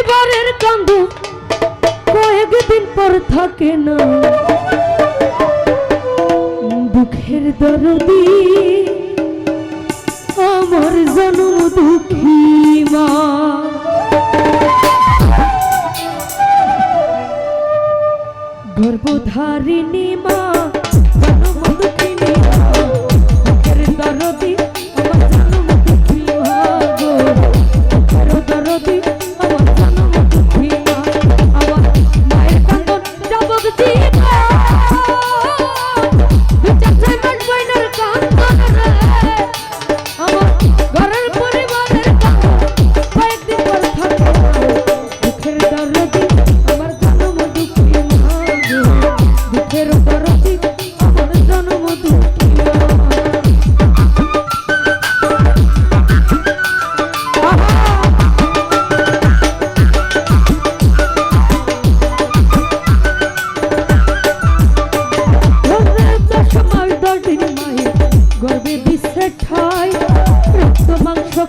পরিবারের কান্দু কয়েকদিন পর থাকে না। দুঃখের দরদি আমার জন্ম দুঃখী মা। গর্ভধারিণী মা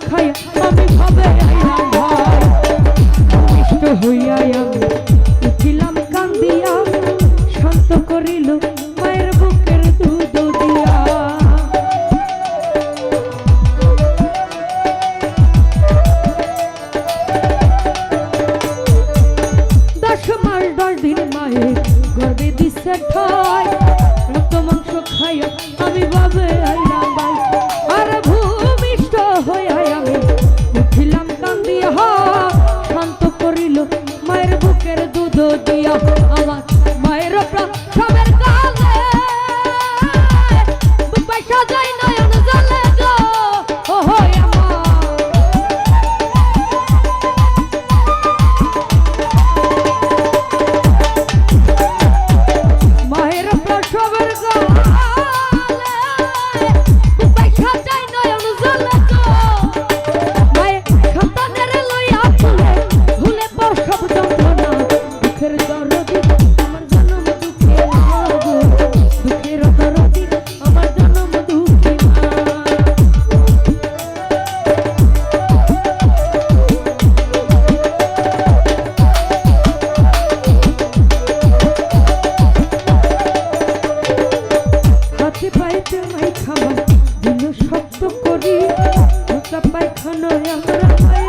খাই আমি ভাবে কষ্ট হইয়া আমি উঠিলাম কান্দিয়া, শান্ত করিল মায়ের বুকের দুধ দিয়া। দশ মাস দশ দিন মায়ের গর্বে দিচ্ছে ঠা Thank you.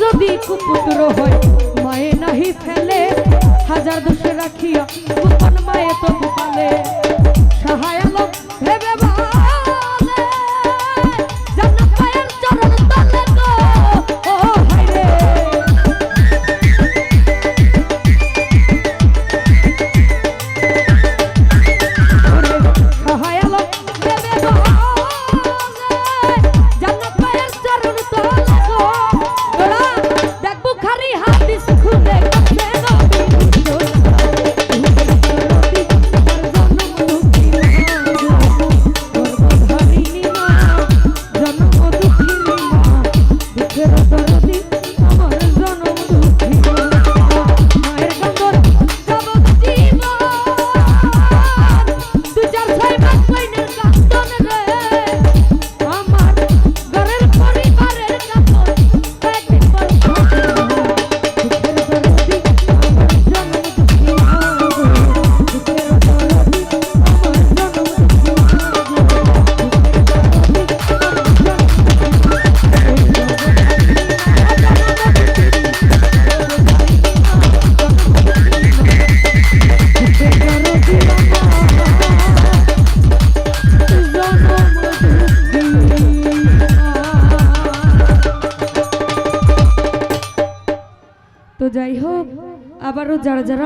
যদি কুপুত্র হয় মায়ে নাহি ফেলে। হাজার দোষে রাখিয়া মায়ে তো পালে সহায় লোক আবারও যারা যারা